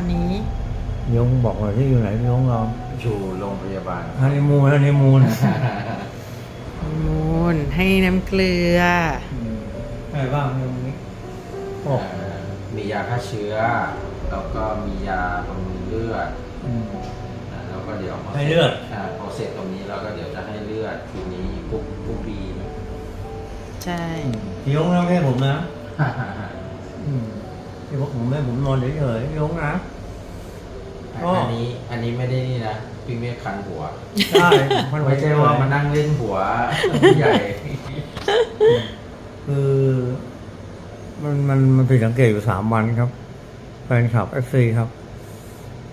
อนนี้ ยงบอกว่าที่อยู่ไหนยงเราอยู่โรงพยาบาลฮันนีมูนฮันนีมูนมูนให้น้ำเกลืออะไรบ้างยงนี้โอ้เอ่อมียาฆ่าเชื้อ แล้วก็มียาบำรุงเลือดอืมนะแล้วก็เดี๋ยวพให้เลือดาพอเสร็จตรงนี้เราก็เดี๋ยวจะให้เลือดทีนี้กุ๊กกุ๊กบี ใช่ ยงแล้วแค่ผมนะอืม ที่บอกผมแม่ผมนอนเฉยๆยงนะอ๋ออัอันนี้อันนี้ไม่ได้นี่นะพี่เมฆคันหัวใช่มันไม่ใช่ว่ามานั่งเล่นหัวผู้ใหญ่ คือมันมันมันผิดสังเกตอยู่สามวันครับแฟนคลับเอฟซีครับ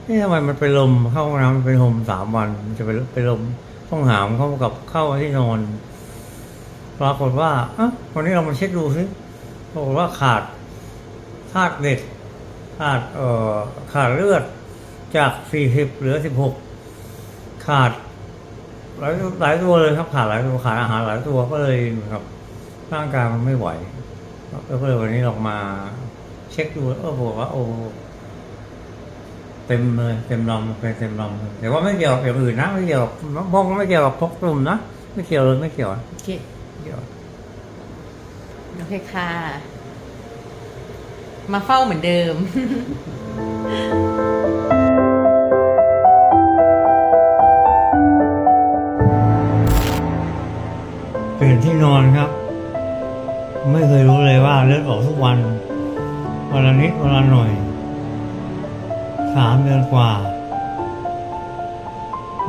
นี่ทำไมมันไปลมเข้าห้องน้ำมันไปลมสามวันมันจะไปไปลมต้องหามเข้ากับเข้าที่นอน ปรากฏว่าอะวันนี้เรามาเช็คดูซิปรากฏว่าขาด ขาดเด็ดขาดเอ่อขาดเลือดจากสี่สิบเหลือสิบหกขาดหลายหลายตัวเลยครับขาดหลายตัวขาดอาหารหลายตัวก็เลยเหมือนกับร่างกายมันไม่ไหวแล้วก็เลยวันนี้เรามาเช็คดูเออบอกว่าโอ้เต็มเลยเต็มลำเป็นเต็มลำเลยแต่ว่าไม่เกี่ยวกับอย่างอื่นนะไม่เกี่ยวกับพวกไม่เกี่ยวกับพกตุ่มนะไม่เกี่ยวเลยไม่เกี่ยวโอเคเกี่ยวโอเคค่ะ มาเฝ้าเหมือนเดิม เปลี่ยนที่นอนครับ ไม่เคยรู้เลยว่าเลือดออกทุกวัน วันละนิดวันละหน่อย สามเดือนกว่า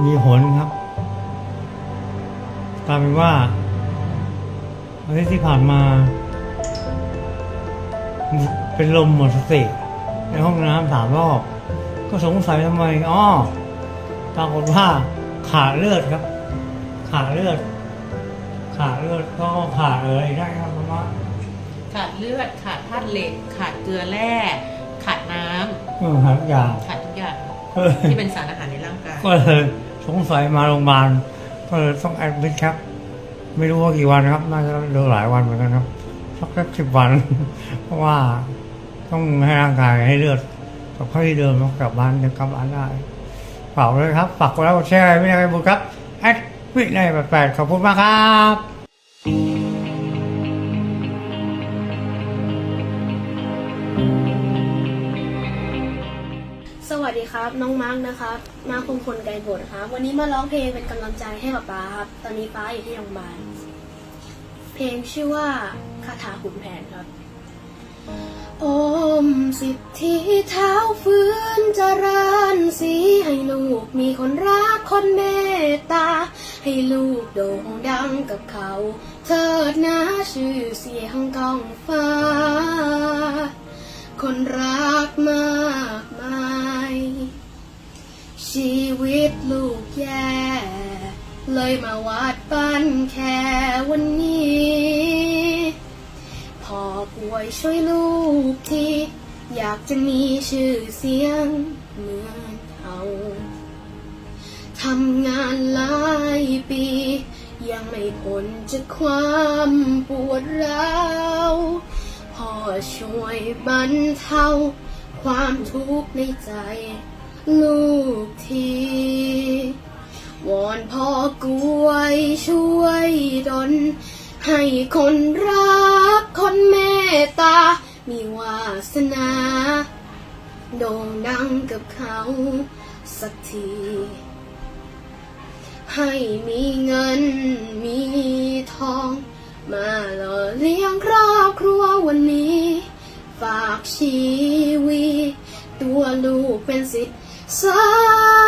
มีผลครับกลายเป็นว่าอาทิตย์ที่ผ่านมา เป็นลมหมดสติ ในห้องน้ำสามรอบ ก็สงสัยทำไมอ๋อปรากฏว่าขาดเลือดครับ ขาดเลือด ขาดเลือดก็ขาดเลยได้ครับเพราะว่าขาดเลือดขาดธาตุเหล็ก ขาดเกลือแร่ขาดน้ำเออหาทุกอย่าง ขาดทุกอย่างก็เลยที่เป็นสารอาหารในร่างกายก็เลยสงสัยมาโรงพยาบาลก็เลยต้องแอดมิดครับ ไม่รู้ว่ากี่วันครับ น่าจะเดือหลายวันเหมือนกันครับสักสักสิบวัน เพราะว่า ต้องให้ร่างกายให้เลือดกลับเข้เดิมแล้วกลับบ้านจะกลับบ้านได้ฝากเลยครับฝากกดไลค์กดแชร์ไม่ได้บุญครับแอดวิไนแปดขอบคุณมากครับสวัสดีครับ น้องมาร์กนะครับมาคงคนไกลบทครับ วันนี้มาร้องเพลงเป็นกำลังใจให้กับป้าครับ ตอนนี้ป้าอยู่ที่โรงพยาบาลเพลงชื่อว่าคาถาขุนแผนครับ สิทธิเท้าฟื้นจรานสีให้ลูกมีคนรักคนเมตตา ให้ลูกโด่งดังกับเขา เถิดนะชื่อเสียงกองฟ้า คนรักมากมาย ชีวิตลูกแย่ เลยมาวัดปั้นแค่วันนี้ พอป่วยช่วยลูกที อยากจะมีชื่อเสียงเหมือนเขาทำงานหลายปี ยังไม่พ้นจากความปวดร้าวพอช่วยบรรเทาความทุกข์ในใจ ลูกทีวอนพ่อกล้วยช่วยดลให้คนรักคนเมตตา มีวาสนา โด่งดังกับเขาสักที ให้มีเงินมีทอง มาหล่อเลี้ยงครอบครัววันนี้ ฝากชีวิตตัวลูกเป็นสิทธิ์สัก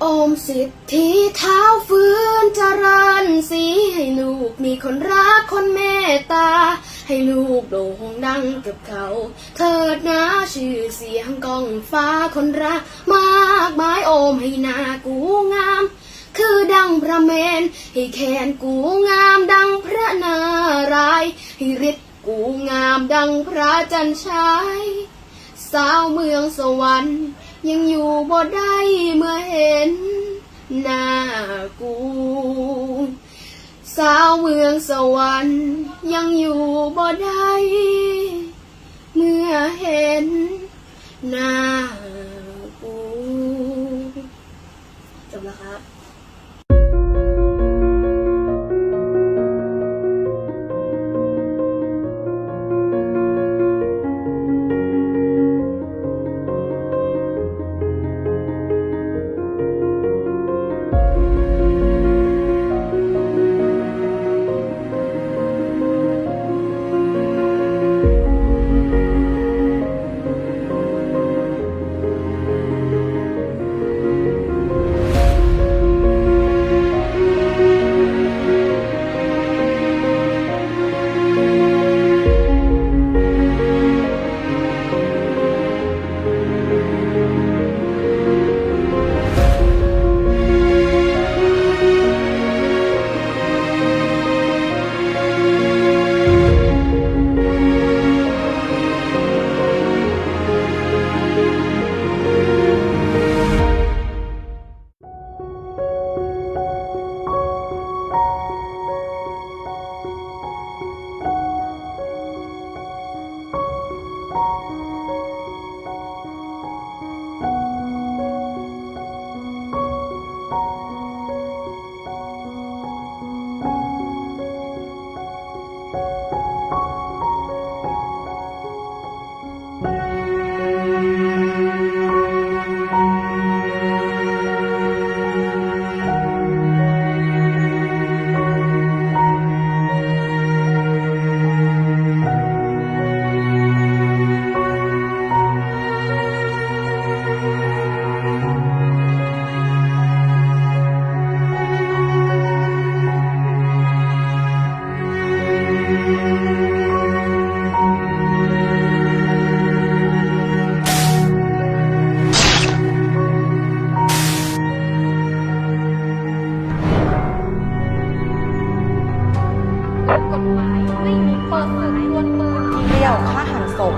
โอมสิทธิเท้าฟื้นจรันสีให้ลูกมีคนรักคนเมตตา ให้ลูกโด่งดังกับเขา เถิดนะชื่อเสียงกองฟ้าคนรัก มากมายโอมให้หนากูงาม คือดังพระเมน ให้แขนกูงามดังพระนารายให้ฤทธิ์กูงามดังพระจันทร์ฉายสาวเมืองสวรรค์ ยังอยู่บ่ได้เมื่อเห็นหน้ากู สาวเมืองสวรรค์ ยังอยู่บ่ได้ เมื่อเห็นหน้า Música กฎหมายไม่มีเปิดศึกดวลปืนเดี่ยวฆ่าหันศพ